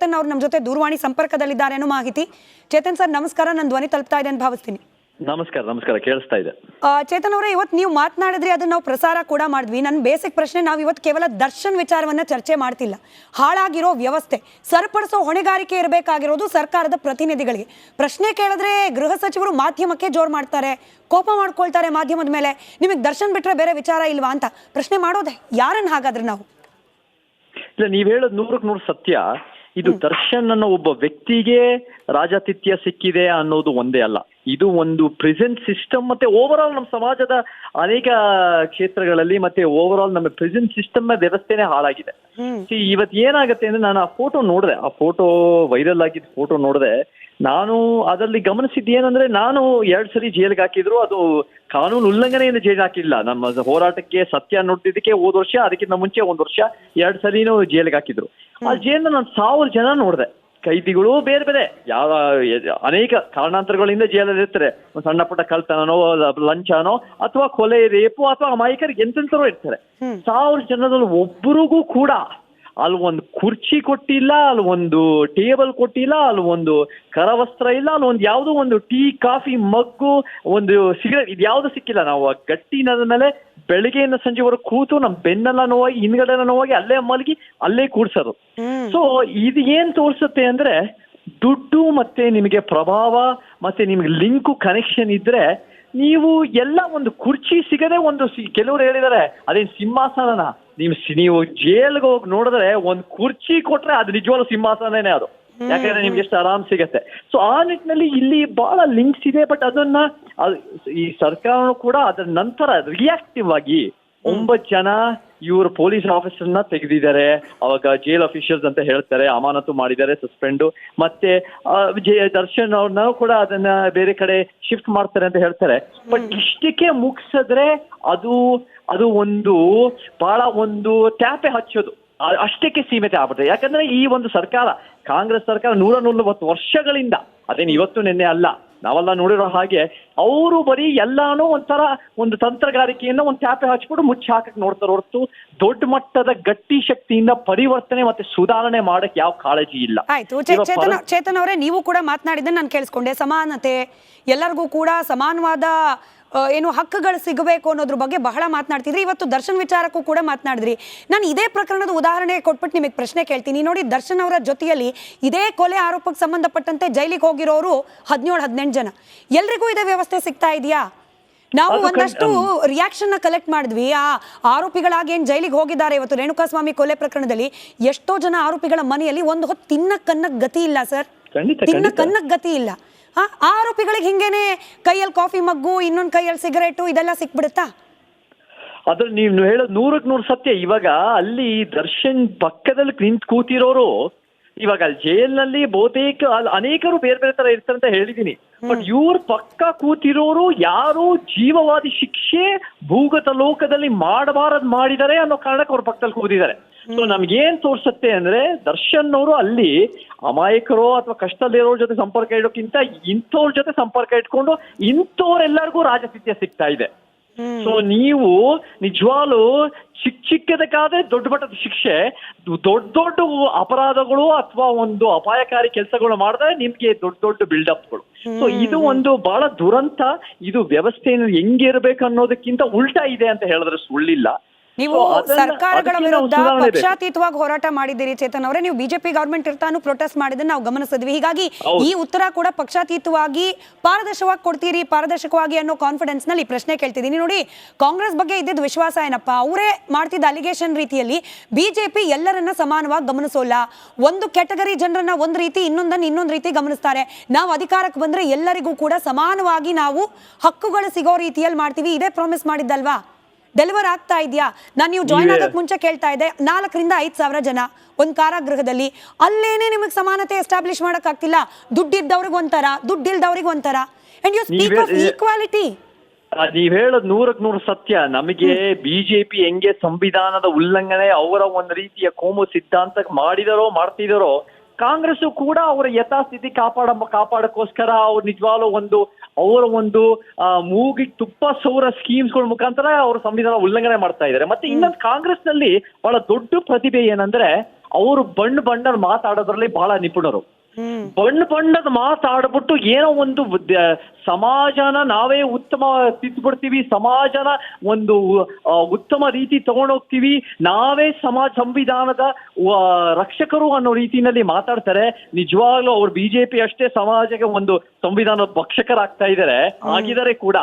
ಚೇತನ್ ಅವರು ನಮ್ಮ ಜೊತೆ ದೂರವಾಣಿ ಸಂಪರ್ಕದಲ್ಲಿದ್ದಾರೆ ಅನ್ನೋ ಮಾಹಿತಿ. ಚೇತನ್ ಸರ್ ನಮಸ್ಕಾರ. ನನ್ನ ಧ್ವನಿ ತಲುಪ್ತಾ ಇದೆ ಅಂತ ಭಾವಿಸ್ತೀನಿ. ನಮಸ್ಕಾರ ನಮಸ್ಕಾರ. ಕೇಳಿಸ್ತಾ ಇದೆ. ಚೇತನ್ ಅವರೇ ಇವತ್ತು ನೀವು ಮಾತನಾಡಿದ್ರೆ ಅದನ್ನ ನಾವು ಪ್ರಸಾರ ಕೂಡ ಮಾಡಿದ್ವಿ. ನನ್ನ ಬೇಸಿಕ್ ಪ್ರಶ್ನೆ ನಾವು ಇವತ್ತು ಕೇವಲ ದರ್ಶನ್ ವಿಚಾರವನ್ನ ಚರ್ಚೆ ಮಾಡ್ತಿಲ್ಲ. ಹಾಳಾಗಿರೋ ವ್ಯವಸ್ಥೆ ಸರಿಪಡಿಸೋ ಹೊಣೆಗಾರಿಕೆ ಇರಬೇಕಾಗಿರೋದು ಸರ್ಕಾರದ ಪ್ರತಿನಿಧಿಗಳಿಗೆ. ಪ್ರಶ್ನೆ ಕೇಳಿದ್ರೆ ಗೃಹ ಸಚಿವರು ಮಾಧ್ಯಮಕ್ಕೆ ಜೋರ್ ಮಾಡ್ತಾರೆ ಕೋಪ ಮಾಡ್ಕೊಳ್ತಾರೆ ಮಾಧ್ಯಮದ ಮೇಲೆ. ನಿಮಗೆ ದರ್ಶನ್ ಬಿಟ್ರೆ ಬೇರೆ ವಿಚಾರ ಇಲ್ವಾ ಅಂತ ಪ್ರಶ್ನೆ ಮಾಡೋದೆ? ಯಾರನ್ನ ಹಾಗಾದ್ರೆ ನಾವು? ಇಲ್ಲ ನೀವ್ ಹೇಳೋದು ನೂರಕ್ಕೆ ನೂರು ಸತ್ಯ. ಇದು ದರ್ಶನ್ ಅನ್ನೋ ಒಬ್ಬ ವ್ಯಕ್ತಿಗೆ ರಾಜಾತಿಥ್ಯ ಸಿಕ್ಕಿದೆ ಅನ್ನೋದು ಒಂದೇ ಅಲ್ಲ. ಇದು ಒಂದು ಪ್ರೆಸೆಂಟ್ ಸಿಸ್ಟಮ್ ಮತ್ತೆ ಓವರ್ ಆಲ್ ನಮ್ಮ ಸಮಾಜದ ಅನೇಕ ಕ್ಷೇತ್ರಗಳಲ್ಲಿ ಮತ್ತೆ ಓವರ್ ಆಲ್ ನಮ್ಮ ಪ್ರೆಸೆಂಟ್ ಸಿಸ್ಟಮ್ ವ್ಯವಸ್ಥೆನೇ ಹಾಳಾಗಿದೆ. ಇವತ್ತು ಏನಾಗುತ್ತೆ ಅಂದ್ರೆ ನಾನು ಆ ಫೋಟೋ ನೋಡಿದೆ. ಆ ಫೋಟೋ ವೈರಲ್ ಆಗಿದ್ದ ಫೋಟೋ ನೋಡಿದೆ. ನಾನು ಅದರಲ್ಲಿ ಗಮನಿಸಿದ್ದು ಏನಂದ್ರೆ ನಾನು ಎರಡ್ ಸರಿ ಜೈಲಿಗೆ ಹಾಕಿದ್ರು ಅದು ಕಾನೂನು ಉಲ್ಲಂಘನೆಯಿಂದ ಜೈಲಿಗೆ ಹಾಕಿಲ್ಲ. ನಮ್ಮ ಹೋರಾಟಕ್ಕೆ ಸತ್ಯ ನೋಡ್ತಿದ್ದಕ್ಕೆ ಹೋದ ವರ್ಷ ಅದಕ್ಕಿಂತ ಮುಂಚೆ ಒಂದ್ ವರ್ಷ ಎರಡ್ ಸರಿನೂ ಜೈಲಿಗೆ ಹಾಕಿದ್ರು. ಆ ಜೈಲ್ನ ನಾನು ಸಾವಿರ ಜನ ನೋಡಿದೆ. ಕೈದಿಗಳು ಬೇರೆ ಬೇರೆ. ಯಾವ ಅನೇಕ ಕಾರಣಾಂತರಗಳಿಂದ ಜೈಲಲ್ಲಿ ಇರ್ತಾರೆ. ಒಂದು ಸಣ್ಣ ಪುಟ್ಟ ಕಳ್ತನನೋ ಲಂಚನೋ ಅಥವಾ ಕೊಲೆ ರೇಪು ಅಥವಾ ಅಮಾಯಕರಿಗೆ ಎಂತೆಂತರೋ ಇರ್ತಾರೆ. ಸಾವಿರ ಜನದಲ್ಲಿ ಒಬ್ಬರಿಗೂ ಕೂಡ ಅಲ್ಲಿ ಒಂದು ಕುರ್ಚಿ ಕೊಟ್ಟಿಲ್ಲ ಅಲ್ಲಿ ಒಂದು ಟೇಬಲ್ ಕೊಟ್ಟಿಲ್ಲ ಅಲ್ಲಿ ಒಂದು ಕರವಸ್ತ್ರ ಇಲ್ಲ ಅಲ್ಲಿ ಒಂದು ಯಾವುದೋ ಒಂದು ಟೀ ಕಾಫಿ ಮಗ್ಗು ಒಂದು ಸಿಗರೇಟ್ ಇದು ಯಾವುದು ಸಿಕ್ಕಿಲ್ಲ. ನಾವು ಆ ಗಟ್ಟಿನದ ಮೇಲೆ ಬೆಳಿಗ್ಗೆಯಿಂದ ಸಂಜೆವರೆಗೆ ಕೂತು ನಮ್ಮ ಬೆನ್ನೆಲ್ಲ ನೋವಾಗಿ ಹಿಂದ್ಗಡೆ ನೋವಾಗಿ ಅಲ್ಲೇ ಮಲಗಿ ಅಲ್ಲೇ ಕೂಡ್ಸೋದು. ಸೊ ಇದು ಏನ್ ತೋರಿಸುತ್ತೆ ಅಂದ್ರೆ ದುಡ್ಡು ಮತ್ತೆ ನಿಮಗೆ ಪ್ರಭಾವ ಮತ್ತೆ ನಿಮಗೆ ಲಿಂಕು ಕನೆಕ್ಷನ್ ಇದ್ರೆ ನೀವು ಎಲ್ಲ ಒಂದು ಕುರ್ಚಿ ಸಿಗದೆ ಒಂದು ಕೆಲವರು ಹೇಳಿದ್ದಾರೆ ಅದೇನ್ ಸಿಂಹಾಸನನ? ಸಿ- ನೀವು ಜೈಲ್ಗೆ ಹೋಗಿ ನೋಡಿದ್ರೆ ಒಂದ್ ಕುರ್ಚಿ ಕೊಟ್ರೆ ಅದು ನಿಜವಾಗ್ಲೂ ಸಿಂಹಾಸನನೇ ಅದು. ಯಾಕಂದ್ರೆ ನಿಮ್ಗೆ ಎಷ್ಟು ಆರಾಮ್ ಸಿಗತ್ತೆ. ಸೊ ಆ ನಿಟ್ಟಿನಲ್ಲಿ ಇಲ್ಲಿ ಬಹಳ ಲಿಂಕ್ಸ್ ಇದೆ ಬಟ್ ಅದನ್ನ ಈ ಸರ್ಕಾರ ಕೂಡ ಅದರ ನಂತರ ರಿಯಾಕ್ಟಿವ್ ಆಗಿ ಒಂಬತ್ತು ಜನ ಇವರು ಪೊಲೀಸ್ ಆಫೀಸರ್ನ ತೆಗೆದಿದ್ದಾರೆ. ಅವಾಗ ಜೈಲ್ ಅಫಿಷಿಯಲ್ಸ್ ಅಂತ ಹೇಳ್ತಾರೆ, ಅಮಾನತು ಮಾಡಿದ್ದಾರೆ, ಸಸ್ಪೆಂಡು. ಮತ್ತೆ ದರ್ಶನ್ ಅವ್ರನ್ನ ಕೂಡ ಅದನ್ನ ಬೇರೆ ಕಡೆ ಶಿಫ್ಟ್ ಮಾಡ್ತಾರೆ ಅಂತ ಹೇಳ್ತಾರೆ. ಬಟ್ ಇಷ್ಟಕ್ಕೆ ಮುಗಿಸಿದ್ರೆ ಅದು ಅದು ಒಂದು ಬಹಳ ಒಂದು ಟ್ಯಾಪೆ ಹಚ್ಚೋದು. ಅಷ್ಟಕ್ಕೆ ಸೀಮಿತ ಆಗ್ಬಿಡುತ್ತೆ ಯಾಕಂದ್ರೆ ಈ ಒಂದು ಸರ್ಕಾರ ಕಾಂಗ್ರೆಸ್ ಸರ್ಕಾರ ನೂರ ನೂರವತ್ತು ವರ್ಷಗಳಿಂದ ಅದೇನು ಇವತ್ತು ನಿನ್ನೆ ಅಲ್ಲ ನಾವೆಲ್ಲ ನೋಡಿರೋ ಹಾಗೆ ಅವರು ಬರೀ ಎಲ್ಲಾನು ಒಂಥರ ಒಂದು ತಂತ್ರಗಾರಿಕೆಯನ್ನ ಒಂದು ಚಾಪೆ ಹಚ್ಬಿಟ್ಟು ಮುಚ್ಚಿ ಹಾಕಕ್ ನೋಡ್ತಾರೆ ಹೊರತು ದೊಡ್ಡ ಮಟ್ಟದ ಗಟ್ಟಿ ಶಕ್ತಿಯಿಂದ ಪರಿವರ್ತನೆ ಮತ್ತೆ ಸುಧಾರಣೆ ಮಾಡಕ್ ಯಾವ ಕಾಳಜಿ ಇಲ್ಲ. ಆಯ್ತು. ಚೇತನ್ ಚೇತನ್ ಅವರೇ ನೀವು ಕೂಡ ಮಾತನಾಡಿದ್ದನ್ನ ನಾನು ಕೇಳಿಸ್ಕೊಂಡೆ. ಸಮಾನತೆ ಎಲ್ಲರಿಗೂ ಕೂಡ ಸಮಾನವಾದ ಏನು ಹಕ್ಕುಗಳು ಸಿಗಬೇಕು ಅನ್ನೋದ್ರ ಬಗ್ಗೆ ಬಹಳ ಮಾತನಾಡ್ತಿದ್ರಿ. ಇವತ್ತು ದರ್ಶನ್ ವಿಚಾರಕ್ಕೂ ಕೂಡ ಮಾತನಾಡಿದ್ರಿ. ನಾನು ಇದೇ ಪ್ರಕರಣದ ಉದಾಹರಣೆ ಕೊಟ್ಬಿಟ್ಟು ನಿಮಗೆ ಪ್ರಶ್ನೆ ಕೇಳ್ತೀನಿ. ನೋಡಿ ದರ್ಶನ್ ಅವರ ಜೊತೆಯಲ್ಲಿ ಇದೇ ಕೊಲೆ ಆರೋಪಕ್ಕೆ ಸಂಬಂಧಪಟ್ಟಂತೆ ಜೈಲಿಗೆ ಹೋಗಿರೋರು ಹದಿನೇಳು ಹದಿನೆಂಟು ಜನ. ಎಲ್ರಿಗೂ ಇದೇ ವ್ಯವಸ್ಥೆ ಸಿಗ್ತಾ ಇದೆಯಾ? ನಾವು ಒಂದಷ್ಟು ರಿಯಾಕ್ಷನ್ನ ಕಲೆಕ್ಟ್ ಮಾಡಿದ್ವಿ. ಆ ಆರೋಪಿಗಳಾಗಿ ಏನ್ ಜೈಲಿಗೆ ಹೋಗಿದ್ದಾರೆ ಇವತ್ತು ರೇಣುಕಾಸ್ವಾಮಿ ಕೊಲೆ ಪ್ರಕರಣದಲ್ಲಿ? ಎಷ್ಟೋ ಜನ ಆರೋಪಿಗಳ ಮನೆಯಲ್ಲಿ ಒಂದು ಹೊತ್ತು ತಿನ್ನ ಕನ್ನಕ್ ಗತಿ ಇಲ್ಲ ಸರ್. ಖಂಡಿತ, ತಿನ್ನಕ್ ಖಂಡಿತ. ಕನ್ನಕ್ ಗತಿ ಇಲ್ಲ. ಆರೋಪಿಗಳಿಗೆ ಹಿಂಗೇನೆ ಕೈಯಲ್ಲಿ ಕಾಫಿ ಮಗ್ಗು, ಇನ್ನೊಂದು ಕೈಯಲ್ಲಿ ಸಿಗರೇಟು, ಇದೆಲ್ಲ ಸಿಕ್ಬಿಡುತ್ತಾ? ಅದ್ರ ನೀವು ಹೇಳೋದು ನೂರಕ್ಕೆ ನೂರು ಸತ್ಯ. ಇವಾಗ ಅಲ್ಲಿ ದರ್ಶನ್ ಪಕ್ಕದಲ್ಲಿ ನಿಂತು ಕೂತಿರೋರು ಇವಾಗ ಅಲ್ಲಿ ಜೈಲ್ನಲ್ಲಿ ಬಹುತೇಕ ಅನೇಕರು ಬೇರೆ ಬೇರೆ ತರ ಇರ್ತಾರೆ ಅಂತ ಹೇಳಿದೀನಿ. ಬಟ್ ಇವ್ರ ಪಕ್ಕ ಕೂತಿರೋರು ಯಾರು ಜೀವವಾದಿ ಶಿಕ್ಷೆ ಭೂಗತ ಲೋಕದಲ್ಲಿ ಮಾಡಬಾರದ್ ಮಾಡಿದರೆ ಅನ್ನೋ ಕಾರಣಕ್ಕೆ ಅವ್ರ ಪಕ್ಕದಲ್ಲಿ ಕೂತಿದ್ದಾರೆ. ಸೊ ನಮ್ಗೇನ್ ತೋರ್ಸತ್ತೆ ಅಂದ್ರೆ ದರ್ಶನ್ ಅವರು ಅಲ್ಲಿ ಅಮಾಯಕರು ಅಥವಾ ಕಷ್ಟದಲ್ಲಿರೋರ ಜೊತೆ ಸಂಪರ್ಕ ಇಡೋಕ್ಕಿಂತ ಇಂಥವ್ರ ಜೊತೆ ಸಂಪರ್ಕ ಇಟ್ಕೊಂಡು ಇಂಥವ್ರೆಲ್ಲರಿಗೂ ರಾಜಸಿತ್ಯ ಸಿಗ್ತಾ ಇದೆ. ಸೊ ನೀವು ನಿಜವಾಗ್ಲು ಚಿಕ್ಕ ಚಿಕ್ಕದಕ್ಕಾದ್ರೆ ದೊಡ್ಡ ಮಟ್ಟದ ಶಿಕ್ಷೆ ದೊಡ್ಡ ದೊಡ್ಡ ಅಪರಾಧಗಳು ಅಥವಾ ಒಂದು ಅಪಾಯಕಾರಿ ಕೆಲಸಗಳು ಮಾಡಿದ್ರೆ ನಿಮ್ಗೆ ದೊಡ್ಡ ದೊಡ್ಡ ಬಿಲ್ಡಪ್ಗಳು ಸೊ ಇದು ಒಂದು ಬಹಳ ದುರಂತ. ಇದು ವ್ಯವಸ್ಥೆಯನ್ನು ಹೆಂಗಿರ್ಬೇಕು ಅನ್ನೋದಕ್ಕಿಂತ ಉಲ್ಟಾ ಇದೆ ಅಂತ ಹೇಳಿದ್ರೆ ಸುಳ್ಳಿಲ್ಲ. ನೀವು ಸರ್ಕಾರಗಳ ವಿರುದ್ಧ ಪಕ್ಷಾತೀತವಾಗಿ ಹೋರಾಟ ಮಾಡಿದ್ದೀರಿ ಚೇತನ್ ಅವರೇ. ನೀವು ಬಿಜೆಪಿ ಗವರ್ಮೆಂಟ್ ಇರ್ತಾನು ಪ್ರೊಟೆಸ್ಟ್ ಮಾಡಿದ್ದನ್ನ ನಾವು ಗಮನಿಸಿದ್ವಿ. ಹೀಗಾಗಿ ಈ ಉತ್ತರ ಕೂಡ ಪಕ್ಷಾತೀತವಾಗಿ ಪಾರದರ್ಶಕವಾಗಿ ಕೊಡ್ತೀರಿ ಪಾರದರ್ಶಕವಾಗಿ ಅನ್ನೋ ಕಾನ್ಫಿಡೆನ್ಸ್ನಲ್ಲಿ ಈ ಪ್ರಶ್ನೆ ಕೇಳ್ತಿದ್ದೀನಿ. ನೋಡಿ ಕಾಂಗ್ರೆಸ್ ಬಗ್ಗೆ ಇದ್ದಿದ್ದ ವಿಶ್ವಾಸ ಏನಪ್ಪ? ಅವರೇ ಮಾಡ್ತಿದ್ದ ಅಲಿಗೇಷನ್ ರೀತಿಯಲ್ಲಿ ಬಿಜೆಪಿ ಎಲ್ಲರನ್ನ ಸಮಾನವಾಗಿ ಗಮನಿಸೋಲ್ಲ. ಒಂದು ಕ್ಯಾಟಗರಿ ಜನರನ್ನ ಒಂದ್ ರೀತಿ ಇನ್ನೊಂದನ್ನ ಇನ್ನೊಂದ್ ರೀತಿ ಗಮನಿಸ್ತಾರೆ. ನಾವು ಅಧಿಕಾರಕ್ಕೆ ಬಂದ್ರೆ ಎಲ್ಲರಿಗೂ ಕೂಡ ಸಮಾನವಾಗಿ ನಾವು ಹಕ್ಕುಗಳು ಸಿಗೋ ರೀತಿಯಲ್ಲಿ ಮಾಡ್ತೀವಿ. ಇದೇ ಪ್ರಾಮಿಸ್ ಮಾಡಿದ್ದಲ್ವಾ? ಡೆಲಿವರ್ ಆಗ್ತಾ ಇದೆಯಾ? ನಾನು ನೀವು ಜಾಯ್ನ್ ಆಗಕ್ಕೆ ಆಗೋಕ್ ಮುಂಚೆ ಕೇಳ್ತಾ ಇದ್ದೆ. ನಾಲ್ಕರಿಂದ ಐದು ಸಾವಿರ ಜನ ಒಂದು ಕಾರಾಗೃಹದಲ್ಲಿ. ಅಲ್ಲೇನೆ ನಿಮಗೆ ಸಮಾನತೆ ಎಸ್ಟಾಬ್ಲಿಷ್ ಮಾಡೋಕ್ಕಾಗ್ತಿಲ್ಲ ದುಡ್ಡಿದ್ದವ್ರಿಗೆ ಒಂಥರ ದುಡ್ಡಿಲ್ದವ್ರಿಗೆ ಒಂಥರ. And you speak of equality ನೀವ್ ಹೇಳೋದ್ ನೂರಕ್ ನೂರು ಸತ್ಯ. ನಮಗೆ ಬಿಜೆಪಿ ಹೆಂಗೆ ಸಂವಿಧಾನದ ಉಲ್ಲಂಘನೆ ಅವರ ಒಂದು ರೀತಿಯ ಕೋಮು ಸಿದ್ಧಾಂತ ಮಾಡಿದರೋ ಮಾಡ್ತಿದಾರೋ ಕಾಂಗ್ರೆಸ್ ಕೂಡ ಅವರ ಯಥಾಸ್ಥಿತಿ ಕಾಪಾಡ ಕಾಪಾಡಕ್ಕೋಸ್ಕರ ಅವ್ರು ನಿಜವಾಗ್ಲೂ ಒಂದು ಅವರ ಒಂದು ಆ, ಮೂಗಿಗೆ ತುಪ್ಪ ಸೌರ ಸ್ಕೀಮ್ಸ್ಗಳ ಮುಖಾಂತರ ಅವರು ಸಂವಿಧಾನ ಉಲ್ಲಂಘನೆ ಮಾಡ್ತಾ ಇದ್ದಾರೆ. ಮತ್ತೆ ಇನ್ನೊಂದು ಕಾಂಗ್ರೆಸ್ನಲ್ಲಿ ಬಹಳ ದೊಡ್ಡ ಪ್ರತಿಭೆ ಏನಂದ್ರೆ ಅವರು ಬಣ್ಣ ಬಣ್ಣ ಮಾತಾಡೋದ್ರಲ್ಲಿ ಬಹಳ ನಿಪುಣರು. ಬಣ್ಣ ಬಣ್ಣದ ಮಾತಾಡ್ಬಿಟ್ಟು ಏನೋ ಒಂದು ಸಮಾಜನ ನಾವೇ ಉತ್ತಮ ತಿದ್ಬಿಡ್ತೀವಿ ಸಮಾಜನ ಒಂದು ಉತ್ತಮ ರೀತಿ ತಗೊಂಡೋಗ್ತೀವಿ ನಾವೇ ಸಮಾಜ ಸಂವಿಧಾನದ ರಕ್ಷಕರು ಅನ್ನೋ ರೀತಿಯಲ್ಲಿ ಮಾತಾಡ್ತಾರೆ. ನಿಜವಾಗ್ಲೂ ಅವ್ರು ಬಿಜೆಪಿ ಅಷ್ಟೇ ಸಮಾಜಕ್ಕೆ ಒಂದು ಸಂವಿಧಾನದ ಭಕ್ಷಕರಾಗ್ತಾ ಇದ್ದಾರೆ ಆಗಿದರೆ ಕೂಡ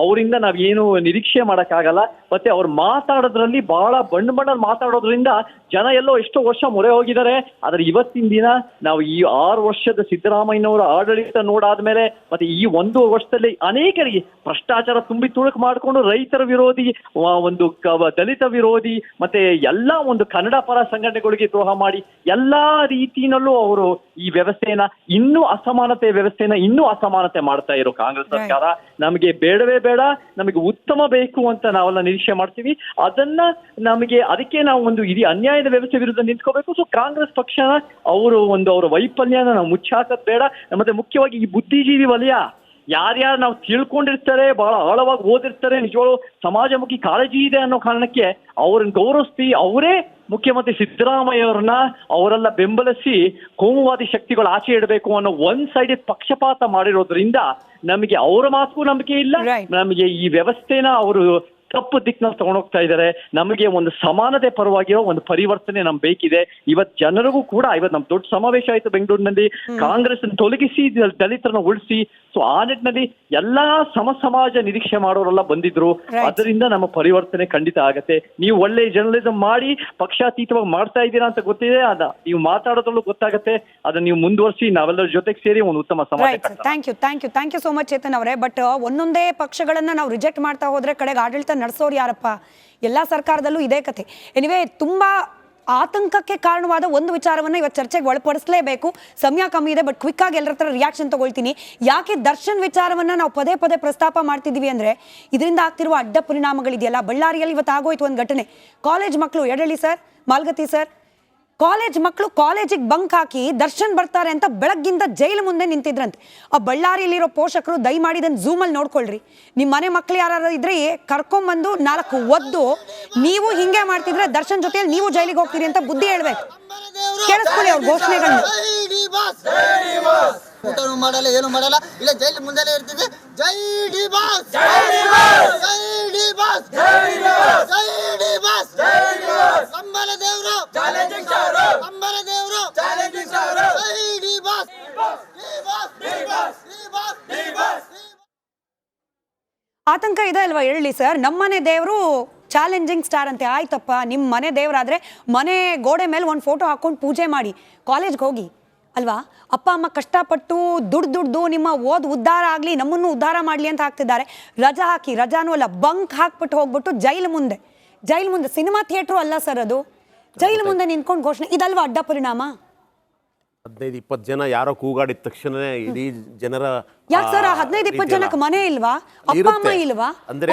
ಅವರಿಂದ ನಾವೇನು ನಿರೀಕ್ಷೆ ಮಾಡಕ್ಕಾಗಲ್ಲ. ಮತ್ತೆ ಅವ್ರು ಮಾತಾಡೋದ್ರಲ್ಲಿ ಬಹಳ ಬಣ್ಣ ಬಣ್ಣ ಮಾತಾಡೋದ್ರಿಂದ ಜನ ಎಲ್ಲೋ ಎಷ್ಟೋ ವರ್ಷ ಮೊರೆ ಹೋಗಿದ್ದಾರೆ. ಆದ್ರೆ ಇವತ್ತಿನ ದಿನ ನಾವು ಈ ಆರು ವರ್ಷದ ಸಿದ್ದರಾಮಯ್ಯನವರ ಆಡಳಿತ ನೋಡಾದ್ಮೇಲೆ ಮತ್ತೆ ಈ ಒಂದು ವರ್ಷದಲ್ಲಿ ಅನೇಕರಿಗೆ ಭ್ರಷ್ಟಾಚಾರ ತುಂಬಿ ತುಳುಕು ಮಾಡಿಕೊಂಡು ರೈತರ ವಿರೋಧಿ ಒಂದು ದಲಿತ ವಿರೋಧಿ, ಮತ್ತೆ ಎಲ್ಲಾ ಒಂದು ಕನ್ನಡ ಪರ ಸಂಘಟನೆಗಳಿಗೆ ದ್ರೋಹ ಮಾಡಿ ಎಲ್ಲಾ ರೀತಿಯಲ್ಲೂ ಅವರು ಈ ವ್ಯವಸ್ಥೆಯನ್ನ ಇನ್ನೂ ಅಸಮಾನತೆ ವ್ಯವಸ್ಥೆಯನ್ನ ಇನ್ನೂ ಅಸಮಾನತೆ ಮಾಡ್ತಾ ಇರೋ ಕಾಂಗ್ರೆಸ್ ಸರ್ಕಾರ. ನಮಗೆ ಬೇಡವೇ ಬೇಡ, ನಮಗೆ ಉತ್ತಮ ಬೇಕು ಅಂತ ನಾವೆಲ್ಲ ನಿರೀಕ್ಷೆ ಮಾಡ್ತೀವಿ. ಅದನ್ನ ನಮಗೆ, ಅದಕ್ಕೆ ನಾವು ಒಂದು ಇಡೀ ಅನ್ಯಾಯದ ವ್ಯವಸ್ಥೆ ವಿರುದ್ಧ ನಿಂತ್ಕೋಬೇಕು. ಸೊ ಕಾಂಗ್ರೆಸ್ ಪಕ್ಷನ ಅವರು ಒಂದು, ಅವರ ವೈಫಲ್ಯನ ನಾವು ಮುಚ್ಚಾಕದ್ ಬೇಡ. ಮತ್ತೆ ಮುಖ್ಯವಾಗಿ ಈ ಬುದ್ಧಿಜೀವಿ ವಲಯ. ಯಾರ್ಯಾರು ನಾವು ತಿಳ್ಕೊಂಡಿರ್ತಾರೆ ಬಹಳ ಆಳವಾಗಿ ಓದಿರ್ತಾರೆ ನಿಜವಾಗ್ಲೂ ಸಮಾಜಮುಖಿ ಕಾಳಜಿ ಇದೆ ಅನ್ನೋ ಕಾರಣಕ್ಕೆ ಅವ್ರನ್ನ ಗೌರವಿಸ್ತಿ ಅವರೇ ಮುಖ್ಯಮಂತ್ರಿ ಸಿದ್ದರಾಮಯ್ಯ ಅವ್ರನ್ನ ಅವರೆಲ್ಲ ಬೆಂಬಲಿಸಿ ಕೋಮುವಾದಿ ಶಕ್ತಿಗಳು ಆಚೆ ಇಡಬೇಕು ಅನ್ನೋ ಒನ್ ಸೈಡೆಡ್ ಪಕ್ಷಪಾತ ಮಾಡಿರೋದ್ರಿಂದ ನಮಗೆ ಅವರ ಮಾತು ನಂಬಿಕೆ ಇಲ್ಲ. ನಮಗೆ ಈ ವ್ಯವಸ್ಥೆನ ಅವರು ತಪ್ಪು ದಿಕ್ಕಿನಲ್ಲಿ ತಗೊಂಡೋಗ್ತಾ ಇದ್ದಾರೆ. ನಮಗೆ ಒಂದು ಸಮಾನತೆ ಪರವಾಗಿರೋ ಒಂದು ಪರಿವರ್ತನೆ ನಮ್ಗೆ ಬೇಕಿದೆ. ಇವತ್ತು ಜನರಿಗೂ ಕೂಡ ಇವತ್ತು ನಮ್ ದೊಡ್ಡ ಸಮಾವೇಶ ಆಯ್ತು ಬೆಂಗಳೂರಿನಲ್ಲಿ. ಕಾಂಗ್ರೆಸ್ ತೊಲಗಿಸಿ ದಲಿತರನ್ನು ಉಳಿಸಿ. ಸೊ ಆ ನಿಟ್ಟಿನಲ್ಲಿ ಎಲ್ಲಾ ಸಮ ಸಮಾಜ ನಿರೀಕ್ಷೆ ಮಾಡೋರೆಲ್ಲ ಬಂದಿದ್ರು. ಅದರಿಂದ ನಮ್ಮ ಪರಿವರ್ತನೆ ಖಂಡಿತ ಆಗತ್ತೆ. ನೀವು ಒಳ್ಳೆ ಜರ್ನಲಿಸಂ ಮಾಡಿ ಪಕ್ಷಾತೀತವಾಗಿ ಮಾಡ್ತಾ ಇದ್ದೀರಾ ಅಂತ ಗೊತ್ತಿದೆ. ಅದ ನೀವು ಮಾತಾಡೋದ್ರಲ್ಲೂ ಗೊತ್ತಾಗತ್ತೆ. ಅದನ್ನ ನೀವು ಮುಂದುವರಿಸಿ ನಾವೆಲ್ಲರ ಜೊತೆಗೆ ಸೇರಿ ಒಂದು ಉತ್ತಮ ಸಮಾಜ. Thank you thank you thank you so much Chetan ಅವರೇ. ಬಟ್ ಒಂದೊಂದೇ ಪಕ್ಷಗಳನ್ನ ನಾವು ರಿಜೆಕ್ಟ್ ಮಾಡ್ತಾ ಹೋದ್ರೆ ಕಡೆಗೆ ಆಡಳಿತ ನಡೆಸೋರು ಯಾರಪ್ಪ? ಎಲ್ಲ ಸರ್ಕಾರದಲ್ಲೂ ಇದೇ ಕತೆ ಎನಿವೆ ತುಂಬ ಆತಂಕಕ್ಕೆ ಕಾರಣವಾದ ಒಂದು ವಿಚಾರವನ್ನು ಇವತ್ತು ಚರ್ಚೆಗೆ ಒಳಪಡಿಸಲೇಬೇಕು. ಸಮಯ ಕಮ್ಮಿ ಇದೆ ಬಟ್ ಕ್ವಿಕ್ ಆಗಿ ಎಲ್ಲರ ಹತ್ರ ರಿಯಾಕ್ಷನ್ ತಗೊಳ್ತೀನಿ. ಯಾಕೆ ದರ್ಶನ್ ವಿಚಾರವನ್ನು ನಾವು ಪದೇ ಪದೇ ಪ್ರಸ್ತಾಪ ಮಾಡ್ತಿದ್ದೀವಿ ಅಂದರೆ, ಇದರಿಂದ ಆಗ್ತಿರುವ ಅಡ್ಡ ಪರಿಣಾಮಗಳಿದೆಯಲ್ಲ. ಬಳ್ಳಾರಿಯಲ್ಲಿ ಇವತ್ತು ಆಗೋಯ್ತು ಒಂದು ಘಟನೆ. ಕಾಲೇಜ್ ಮಕ್ಕಳು ಎಡಳಿ ಸರ್ ಮಾಲ್ಗತಿ ಸರ್ ಕಾಲೇಜ್ ಮಕ್ಕಳು ಕಾಲೇಜಿಗೆ ಬಂಕ್ ಹಾಕಿ ದರ್ಶನ್ ಬರ್ತಾರೆ ಅಂತ ಬೆಳಗ್ಗಿಂದ ಜೈಲು ಮುಂದೆ ನಿಂತಿದ್ರಂತೆ. ಆ ಬಳ್ಳಾರಿಯಲ್ಲಿರೋ ಪೋಷಕರು ದಯಮಾಡಿ ಇದನ್ನು ಝೂಮಲ್ಲಿ ನೋಡ್ಕೊಳ್ರಿ. ನಿಮ್ಮ ಮನೆ ಮಕ್ಳು ಯಾರು ಇದ್ರೆ ಕರ್ಕೊಂಬಂದು ನಾಲ್ಕು ಒದ್ದು ನೀವು ಹಿಂಗೆ ಮಾಡ್ತಿದ್ರೆ ದರ್ಶನ್ ಜೊತೆಯಲ್ಲಿ ನೀವು ಜೈಲಿಗೆ ಹೋಗ್ತೀರಿ ಅಂತ ಬುದ್ಧಿ ಹೇಳ್ಬೇಕು. ಕೇಳಿಸ್ಕೊಳ್ಳಿ ಅವ್ರ ಘೋಷಣೆಗಳನ್ನ ಮಾಡಲ್ಲ, ಏನು ಮಾಡಲ್ಲ. ಇಲ್ಲ ಜೈಲ್ ಮುಂದೆ ಇರ್ತೀವಿ. ಜೈ ಡಿ ಬಾಸ್ ಜೈ ಡಿ ಬಾಸ್ ಜೈ ಡಿ ಬಾಸ್ ಸಂಬಲ ದೇವರು ಚಾಲೆಂಜಿಂಗ್ ಸ್ಟಾರ್ ಸಂಬಲ ದೇವರು ಚಾಲೆಂಜಿಂಗ್ ಸ್ಟಾರ್ ಜೈ D boss D boss D boss D boss D boss ಆತಂಕ ಇದೆ ಅಲ್ವಾ ಹೇಳಿ ಸರ್? ನಮ್ಮನೆ ದೇವರು ಚಾಲೆಂಜಿಂಗ್ ಸ್ಟಾರ್ ಅಂತೆ. ಆಯ್ತಪ್ಪ ನಿಮ್ಮ ಮನೆ ದೇವರಾದ್ರೆ ಮನೆ ಗೋಡೆ ಮೇಲೆ ಒಂದು ಫೋಟೋ ಹಾಕೊಂಡು ಪೂಜೆ ಮಾಡಿ. ಕಾಲೇಜ್ಗೆ ಹೋಗಿ. ಅಲ್ವಾ? ಅಪ್ಪ, ಅಮ್ಮ ಕಷ್ಟಪಟ್ಟು ದುಡ್ಡು ದುಡ್ದು ನಿಮ್ಮ ಓದ್ ಉದ್ಧಾರ ಆಗಲಿ, ನಮ್ಮನ್ನು ಉದ್ಧಾರ ಮಾಡಲಿ ಅಂತ ಹಾಕ್ತಿದ್ದಾರೆ. ರಜಾ ಹಾಕಿ, ರಜಾನೂ ಅಲ್ಲ ಬಂಕ್ ಹಾಕ್ಬಿಟ್ಟು ಹೋಗ್ಬಿಟ್ಟು ಜೈಲ್ ಮುಂದೆ. ಜೈಲ್ ಮುಂದೆ ಸಿನಿಮಾ ಥಿಯೇಟ್ರು ಅಲ್ಲ ಸರ್ ಅದು? ಜೈಲ್ ಮುಂದೆ ನಿಂತ್ಕೊಂಡು ಘೋಷಣೆ. ಇದಲ್ವಾ ಅಡ್ಡ ಪರಿಣಾಮ? ಹದಿನೈದು ಇಪ್ಪತ್ತು ಜನ ಯಾರೋ ಕೂಗಾಡಿದ ತಕ್ಷಣ ಇಡೀ ಜನರ ಯಾಕೆ ಸರ್ ಹದಿನೈದು ಇಪ್ಪತ್ತು. ಜನಕ್ಕೆ ಮನೆ ಇಲ್ವಾ ಅಪ್ಪ ಅಮ್ಮ ಇಲ್ವಾ ಅಂದ್ರೆ